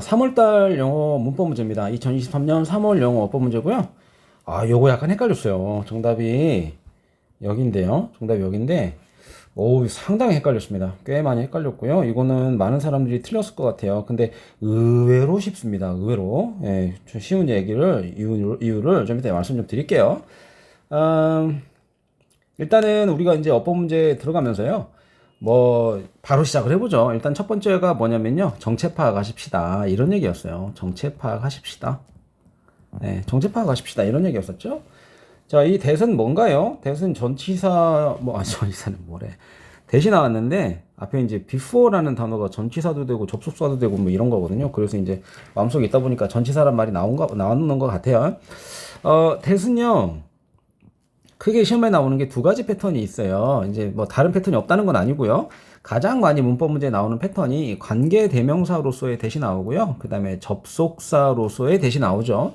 3월달 영어 문법 문제입니다. 2023년 3월 영어 어법 문제고요. 아, 요거 약간 헷갈렸어요. 정답이 여기인데요. 정답이 여기인데, 오, 상당히 헷갈렸습니다. 꽤 많이 헷갈렸고요. 이거는 많은 사람들이 틀렸을 것 같아요. 근데 의외로 쉽습니다. 의외로. 예, 좀 쉬운 얘기를, 이유, 이유를 좀 이따 말씀 좀 드릴게요. 음, 일단은 우리가 이제 어법 문제 들어가면서요. 뭐 바로 시작을 해보죠. 일단 첫 번째가 뭐냐면요. 정체 파악하십시다. 이런 얘기였어요. 정체 파악하십시다. 네, 정체 파악하십시다. 이런 얘기였었죠. 자, 이 대은 뭔가요? 대은 전치사 뭐 아, 전치사는 뭐래? 대시 나왔는데 앞에 이제 before라는 단어가 전치사도 되고 접속사도 되고 뭐 이런 거거든요. 그래서 이제 마음속에 있다 보니까 전치사란 말이 나온가 나오는 것 같아요. 어, 대은요. 크게 시험에 나오는 게 두 가지 패턴이 있어요. 이제 뭐 다른 패턴이 없다는 건 아니고요. 가장 많이 문법 문제에 나오는 패턴이 관계 대명사로서의 대시 나오고요. 그 다음에 접속사로서의 대시 나오죠.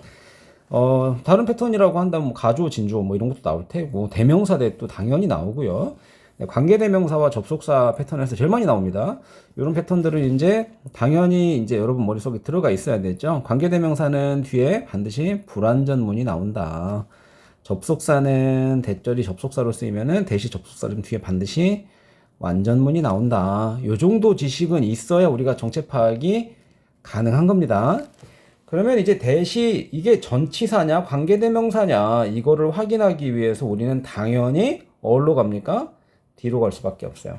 어, 다른 패턴이라고 한다면 뭐 가주어, 진주어 뭐 이런 것도 나올 테고, 대명사 대도 당연히 나오고요. 네, 관계 대명사와 접속사 패턴에서 제일 많이 나옵니다. 이런 패턴들은 이제 당연히 이제 여러분 머릿속에 들어가 있어야 되죠. 관계 대명사는 뒤에 반드시 불완전문이 나온다. 접속사는 대절이 접속사로 쓰이면은 대시 접속사는 뒤에 반드시 완전문이 나온다. 요 정도 지식은 있어야 우리가 정체 파악이 가능한 겁니다. 그러면 이제 대시 이게 전치사냐 관계대명사냐 이거를 확인하기 위해서 우리는 당연히 어디로 갑니까? 뒤로 갈 수밖에 없어요.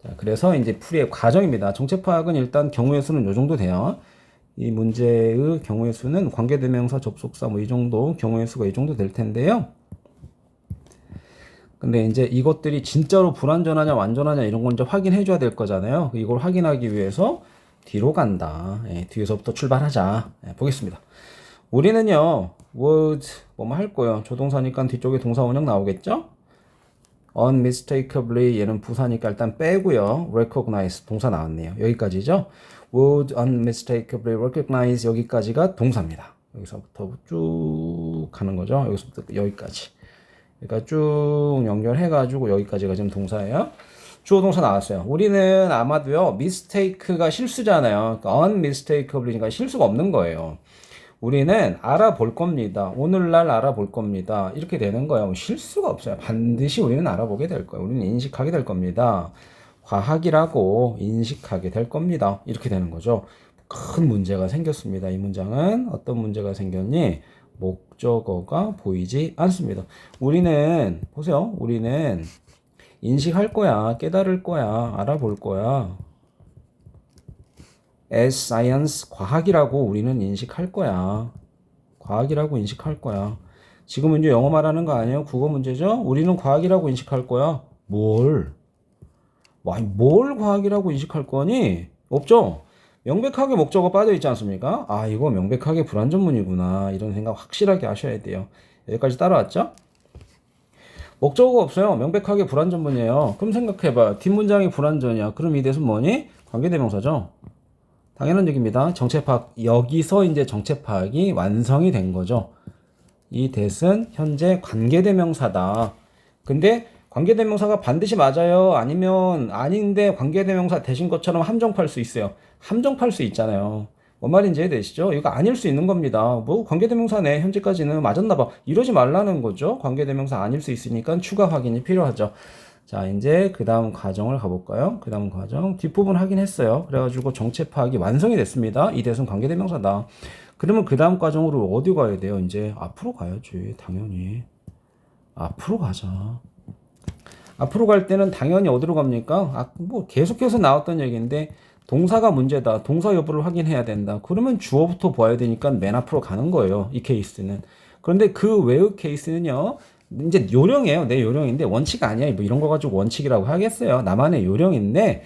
자, 그래서 이제 풀이의 과정입니다. 정체 파악은 일단 경우의 수는 요 정도 돼요. 이 문제의 경우의 수는 관계대명사 접속사 뭐 이 정도 경우의 수가 이 정도 될 텐데요. 근데 이제 이것들이 진짜로 불완전하냐 완전하냐 이런 건 이제 확인해 줘야 될 거잖아요. 이걸 확인하기 위해서 뒤로 간다. 예, 뒤에서부터 출발하자. 예, 보겠습니다. 우리는요, would 뭐뭐 할 거예요. 조동사니까 뒤쪽에 동사 원형 나오겠죠? unmistakably 얘는 부사니까 일단 빼고요. recognize 동사 나왔네요. 여기까지죠. Would unmistakably recognize 여기까지가 동사입니다. 여기서부터 쭉 가는 거죠. 여기서부터 여기까지. 그러니까 쭉 연결해가지고 여기까지가 지금 동사예요. 주어 동사 나왔어요. 우리는 아마도요, mistake가 실수잖아요. 그러니까 unmistakably니까 실수가 없는 거예요. 우리는 알아볼 겁니다. 오늘날 알아볼 겁니다. 이렇게 되는 거예요. 실수가 없어요. 반드시 우리는 알아보게 될 거예요. 우리는 인식하게 될 겁니다. 과학이라고 인식하게 될 겁니다. 이렇게 되는 거죠. 큰 문제가 생겼습니다. 이 문장은 어떤 문제가 생겼니? 목적어가 보이지 않습니다. 우리는 보세요. 우리는 인식할 거야, 깨달을 거야, 알아볼 거야. as science 과학이라고 우리는 인식할 거야. 과학이라고 인식할 거야. 지금은 이제 영어 말하는 거 아니에요? 국어 문제죠? 우리는 과학이라고 인식할 거야. 뭘? 와, 뭘 과학이라고 인식할 거니? 없죠? 명백하게 목적어 빠져 있지 않습니까? 아, 이거 명백하게 불완전문이구나. 이런 생각 확실하게 하셔야 돼요. 여기까지 따라왔죠? 목적어가 없어요. 명백하게 불완전문이에요. 그럼 생각해봐. 뒷문장이 불완전이야. 그럼 이 대신 뭐니? 관계대명사죠. 당연한 얘기입니다. 정체 파악. 여기서 이제 정체 파악이 완성이 된 거죠. 이 대은 현재 관계대명사다. 근데 관계대명사가 반드시 맞아요? 아니면 아닌데 관계대명사 대신 것처럼 함정팔 수 있어요. 함정팔 수 있잖아요. 뭔 말인지 이해되시죠? 이거 아닐 수 있는 겁니다. 뭐 관계대명사네 현재까지는 맞았나 봐. 이러지 말라는 거죠. 관계대명사 아닐 수 있으니까 추가 확인이 필요하죠. 자 이제 그 다음 과정을 가볼까요? 그 다음 과정 뒷부분 확인했어요. 그래가지고 정체 파악이 완성이 됐습니다. 이 대선 관계대명사다. 그러면 그 다음 과정으로 어디 가야 돼요? 이제 앞으로 가야지 당연히 앞으로 가자. 앞으로 갈 때는 당연히 어디로 갑니까? 아, 뭐 계속해서 나왔던 얘기인데 동사가 문제다. 동사 여부를 확인해야 된다. 그러면 주어부터 봐야 되니까 맨 앞으로 가는 거예요. 이 케이스는. 그런데 그 외의 케이스는요. 이제 요령이에요. 내 요령인데 원칙 아니야. 뭐 이런 거 가지고 원칙이라고 하겠어요. 나만의 요령인데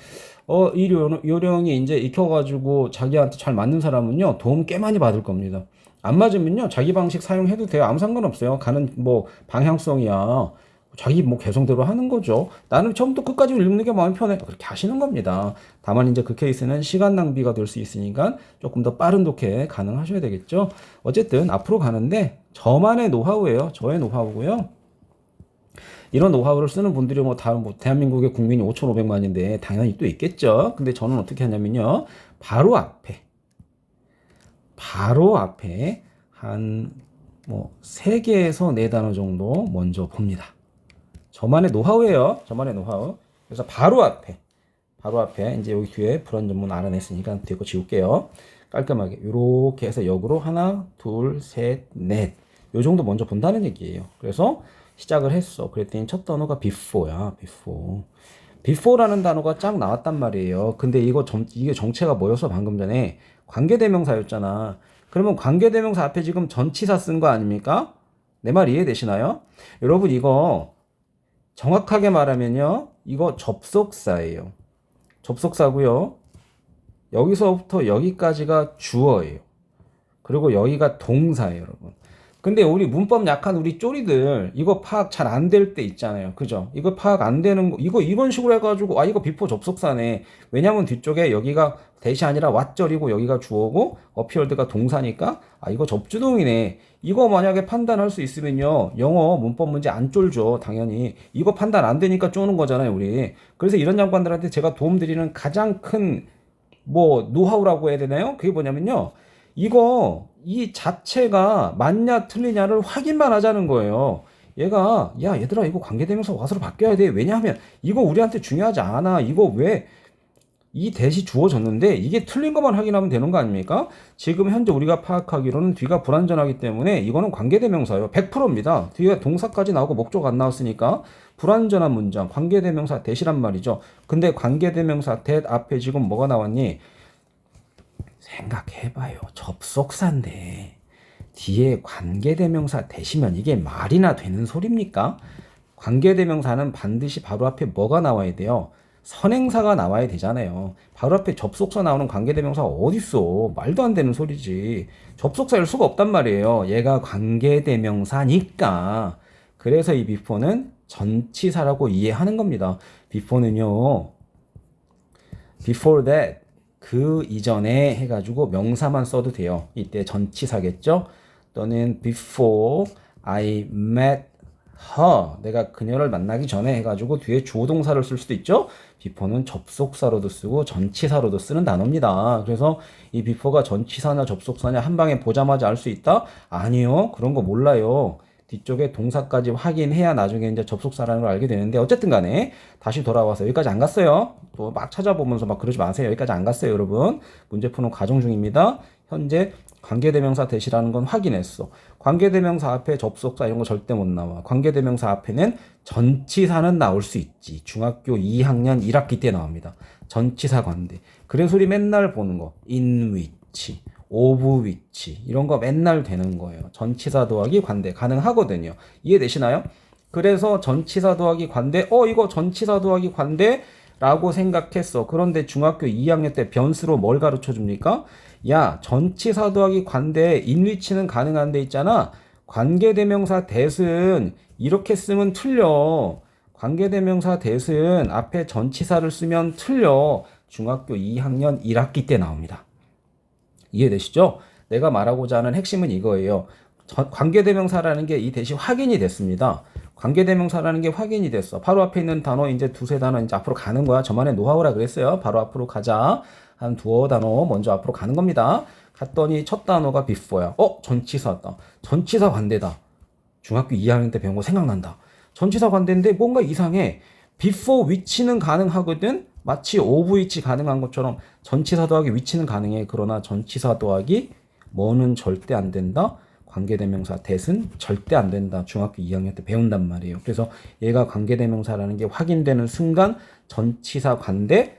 어, 이 요령, 요령이 이제 익혀가지고 자기한테 잘 맞는 사람은요, 도움 꽤 많이 받을 겁니다. 안 맞으면요, 자기 방식 사용해도 돼요. 아무 상관없어요. 가는 뭐 방향성이야. 자기 뭐 개성대로 하는 거죠. 나는 처음부터 끝까지 읽는 게 마음이 편해. 그렇게 하시는 겁니다. 다만 이제 그 케이스는 시간 낭비가 될 수 있으니까 조금 더 빠른 독해 가능하셔야 되겠죠. 어쨌든 앞으로 가는데 저만의 노하우예요. 저의 노하우고요. 이런 노하우를 쓰는 분들이 뭐 다음 뭐 대한민국의 국민이 5,500만인데 당연히 또 있겠죠. 근데 저는 어떻게 하냐면요. 바로 앞에 바로 앞에 한 뭐 세 개에서 네 단어 정도 먼저 봅니다. 저만의 노하우예요. 저만의 노하우. 그래서 바로 앞에 바로 앞에 이제 여기 뒤에 불안 전문 알아냈으니까 뒤에 거 지울게요. 깔끔하게 이렇게 해서 역으로 하나, 둘, 셋, 넷. 요 정도 먼저 본다는 얘기예요. 그래서 시작을 했어. 그랬더니 첫 단어가 before야. before. before라는 단어가 쫙 나왔단 말이에요. 근데 이거 정, 이게 정체가 뭐였어? 방금 전에 관계대명사였잖아. 그러면 관계대명사 앞에 지금 전치사 쓴 거 아닙니까? 내 말 이해되시나요? 여러분 이거 정확하게 말하면요. 이거 접속사예요. 접속사고요. 여기서부터 여기까지가 주어예요. 그리고 여기가 동사예요, 여러분. 근데 우리 문법 약한 우리 쪼리들 이거 파악 잘 안 될 때 있잖아요. 그죠? 이거 파악 안 되는 거 이거 이런 식으로 해가지고 아 이거 비포 접속사네. 왜냐면 뒤쪽에 여기가 대시 아니라 왓절이고 여기가 주어고 어피얼드가 동사니까 아 이거 접주동이네. 이거 만약에 판단할 수 있으면요 영어 문법 문제 안 쫄죠 당연히 이거 판단 안 되니까 쪼는 거잖아요 우리. 그래서 이런 양반들한테 제가 도움 드리는 가장 큰 뭐 노하우라고 해야 되나요? 그게 뭐냐면요. 이거 이 자체가 맞냐 틀리냐를 확인만 하자는 거예요. 얘가 야 얘들아 이거 관계대명사 와서로 바뀌어야 돼. 왜냐하면 이거 우리한테 중요하지 않아. 이거 왜 이 대시 주어졌는데 이게 틀린 것만 확인하면 되는 거 아닙니까? 지금 현재 우리가 파악하기로는 뒤가 불완전하기 때문에 이거는 관계대명사예요. 100%입니다. 뒤에 동사까지 나오고 목적 안 나왔으니까 불완전한 문장 관계대명사 대시란 말이죠. 근데 관계대명사 대 앞에 지금 뭐가 나왔니? 생각해봐요. 접속사인데 뒤에 관계대명사 대시면 이게 말이나 되는 소리입니까? 관계대명사는 반드시 바로 앞에 뭐가 나와야 돼요? 선행사가 나와야 되잖아요. 바로 앞에 접속사 나오는 관계대명사가 어딨어? 말도 안 되는 소리지. 접속사일 수가 없단 말이에요. 얘가 관계대명사니까. 그래서 이 before는 전치사라고 이해하는 겁니다. before는요. before that 그 이전에 해가지고 명사만 써도 돼요. 이때 전치사겠죠? 또는 before I met her 내가 그녀를 만나기 전에 해가지고 뒤에 주어 동사를 쓸 수도 있죠. before는 접속사로도 쓰고 전치사로도 쓰는 단어입니다. 그래서 이 before가 전치사냐 접속사냐 한 방에 보자마자 알 수 있다? 아니요. 그런 거 몰라요. 뒤쪽에 동사까지 확인해야 나중에 이제 접속사라는 걸 알게 되는데 어쨌든 간에 다시 돌아와서 여기까지 안 갔어요. 또 막 찾아보면서 막 그러지 마세요. 여기까지 안 갔어요, 여러분. 문제 푸는 과정 중입니다. 현재 관계대명사 대시라는 건 확인했어. 관계대명사 앞에 접속사 이런 거 절대 못 나와. 관계대명사 앞에는 전치사는 나올 수 있지. 중학교 2학년 1학기 때 나옵니다. 전치사 관대. 그래서 우리 맨날 보는 거. in which. 오브 위치 이런 거 맨날 되는 거예요. 전치사 더하기 관대 가능하거든요. 이해되시나요? 그래서 전치사 더하기 관대 어 이거 전치사 더하기 관대 라고 생각했어. 그런데 중학교 2학년 때 변수로 뭘 가르쳐 줍니까? 야 전치사 더하기 관대 인위치는 가능한 데 있잖아. 관계대명사 대은 이렇게 쓰면 틀려. 관계대명사 대은 앞에 전치사를 쓰면 틀려. 중학교 2학년 1학기 때 나옵니다. 이해되시죠? 내가 말하고자 하는 핵심은 이거예요. 관계대명사라는 게 이 대시 확인이 됐습니다. 관계대명사라는 게 확인이 됐어. 바로 앞에 있는 단어 이제 두세 단어 이제 앞으로 가는 거야. 저만의 노하우라 그랬어요. 바로 앞으로 가자. 한 두어 단어 먼저 앞으로 가는 겁니다. 갔더니 첫 단어가 before야. 어? 전치사다. 전치사 관대다. 중학교 2학년 때 배운 거 생각난다. 전치사 관대인데 뭔가 이상해. before which는 가능하거든. 마치 of which 가능한 것처럼 전치사 더하기 which는 가능해. 그러나 전치사 더하기 뭐는 절대 안 된다. 관계대명사 대은 절대 안 된다. 중학교 2학년 때 배운단 말이에요. 그래서 얘가 관계대명사라는 게 확인되는 순간 전치사 관대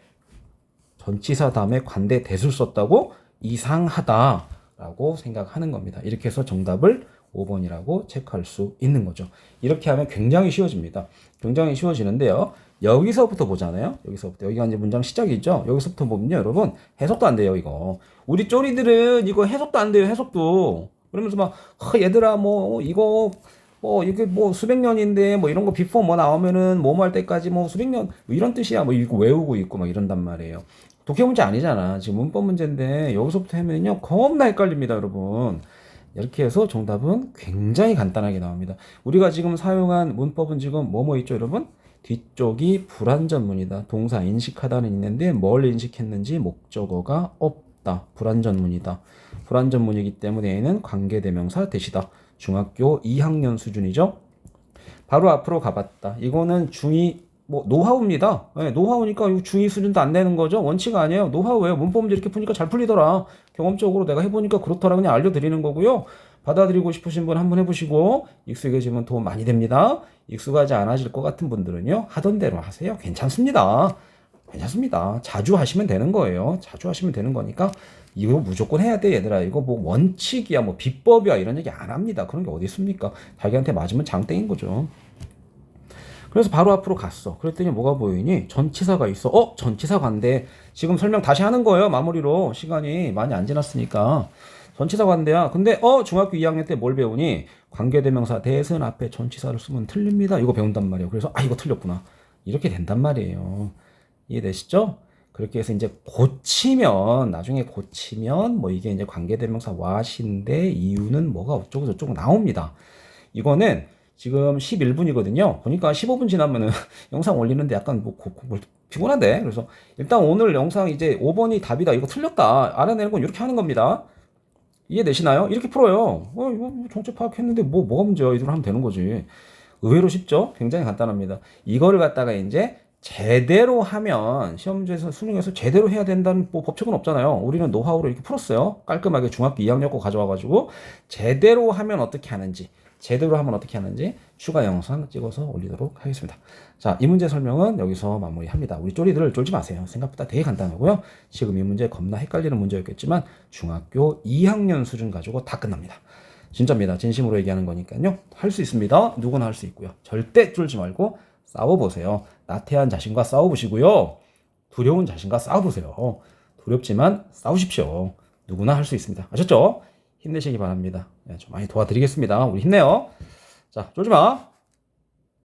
전치사 다음에 관대 대술 썼다고 이상하다라고 생각하는 겁니다. 이렇게 해서 정답을 5번이라고 체크할 수 있는 거죠. 이렇게 하면 굉장히 쉬워집니다. 굉장히 쉬워지는데요. 여기서부터 보잖아요. 여기서부터. 여기가 이제 문장 시작이죠. 여기서부터 보면요. 여러분, 해석도 안 돼요, 이거. 우리 쪼리들은 이거 해석도 안 돼요, 해석도. 그러면서 막, 어, 얘들아, 뭐, 이거, 뭐, 이게 뭐 수백 년인데, 뭐 이런 거 비포 뭐 나오면은 뭐뭐 할 때까지 뭐 수백 년, 뭐 이런 뜻이야. 뭐 이거 외우고 있고 막 이런단 말이에요. 독해 문제 아니잖아. 지금 문법 문제인데, 여기서부터 하면요. 겁나 헷갈립니다, 여러분. 이렇게 해서 정답은 굉장히 간단하게 나옵니다. 우리가 지금 사용한 문법은 지금 뭐뭐 있죠, 여러분? 뒤쪽이 불완전문이다. 동사 인식하다는 있는데 뭘 인식했는지 목적어가 없다. 불완전문이다. 불완전문이기 때문에 얘는 관계대명사 대시다. 중학교 2학년 수준이죠. 바로 앞으로 가봤다. 이거는 중2 뭐 노하우입니다. 네, 노하우니까 이거 중2 수준도 안 되는 거죠. 원치가 아니에요. 노하우예요. 문법 문제 이렇게 푸니까 잘 풀리더라. 경험적으로 내가 해보니까 그렇더라 그냥 알려드리는 거고요. 받아들이고 싶으신 분 한번 해보시고 익숙해지면 도움 많이 됩니다. 익숙하지 않아질 것 같은 분들은요 하던 대로 하세요. 괜찮습니다. 괜찮습니다. 자주 하시면 되는 거예요. 자주 하시면 되는 거니까 이거 무조건 해야 돼 얘들아. 이거 뭐 원칙이야 뭐 비법이야 이런 얘기 안 합니다. 그런 게 어디 있습니까? 자기한테 맞으면 장땡인 거죠. 그래서 바로 앞으로 갔어. 그랬더니 뭐가 보이니? 전치사가 있어. 어? 전치사 관대. 지금 설명 다시 하는 거예요. 마무리로. 시간이 많이 안 지났으니까. 전치사 관대야. 근데 어? 중학교 2학년 때 뭘 배우니? 관계대명사 대선 앞에 전치사를 쓰면 틀립니다. 이거 배운단 말이에요. 그래서 아 이거 틀렸구나. 이렇게 된단 말이에요. 이해되시죠? 그렇게 해서 이제 고치면 나중에 고치면 뭐 이게 이제 관계대명사 와신데 이유는 뭐가 어쩌고 저쩌고 나옵니다. 이거는 지금 11분이거든요. 보니까 15분 지나면은 영상 올리는데 약간 뭐, 고- 고- 뭐 피곤한데. 그래서 일단 오늘 영상 이제 5번이 답이다. 이거 틀렸다. 알아내는 건 이렇게 하는 겁니다. 이해되시나요? 이렇게 풀어요. 어, 이거 뭐 정체 파악했는데 뭐, 뭐가 문제야? 이대로 하면 되는 거지. 의외로 쉽죠? 굉장히 간단합니다. 이거를 갖다가 이제 제대로 하면 시험지에서 수능에서 제대로 해야 된다는 뭐 법칙은 없잖아요. 우리는 노하우로 이렇게 풀었어요. 깔끔하게 중학교 2학년 거 가져와가지고 제대로 하면 어떻게 하는지 제대로 하면 어떻게 하는지 추가 영상 찍어서 올리도록 하겠습니다. 자, 이 문제 설명은 여기서 마무리합니다. 우리 쪼리들 쫄지 마세요. 생각보다 되게 간단하고요. 지금 이 문제 겁나 헷갈리는 문제였겠지만 중학교 2학년 수준 가지고 다 끝납니다. 진짜입니다. 진심으로 얘기하는 거니까요. 할 수 있습니다. 누구나 할 수 있고요. 절대 쫄지 말고 싸워보세요. 나태한 자신과 싸워보시고요. 두려운 자신과 싸워보세요. 두렵지만 싸우십시오. 누구나 할 수 있습니다. 아셨죠? 힘내시기 바랍니다. 네, 좀 많이 도와드리겠습니다. 우리 힘내요. 자, 쫄지 마.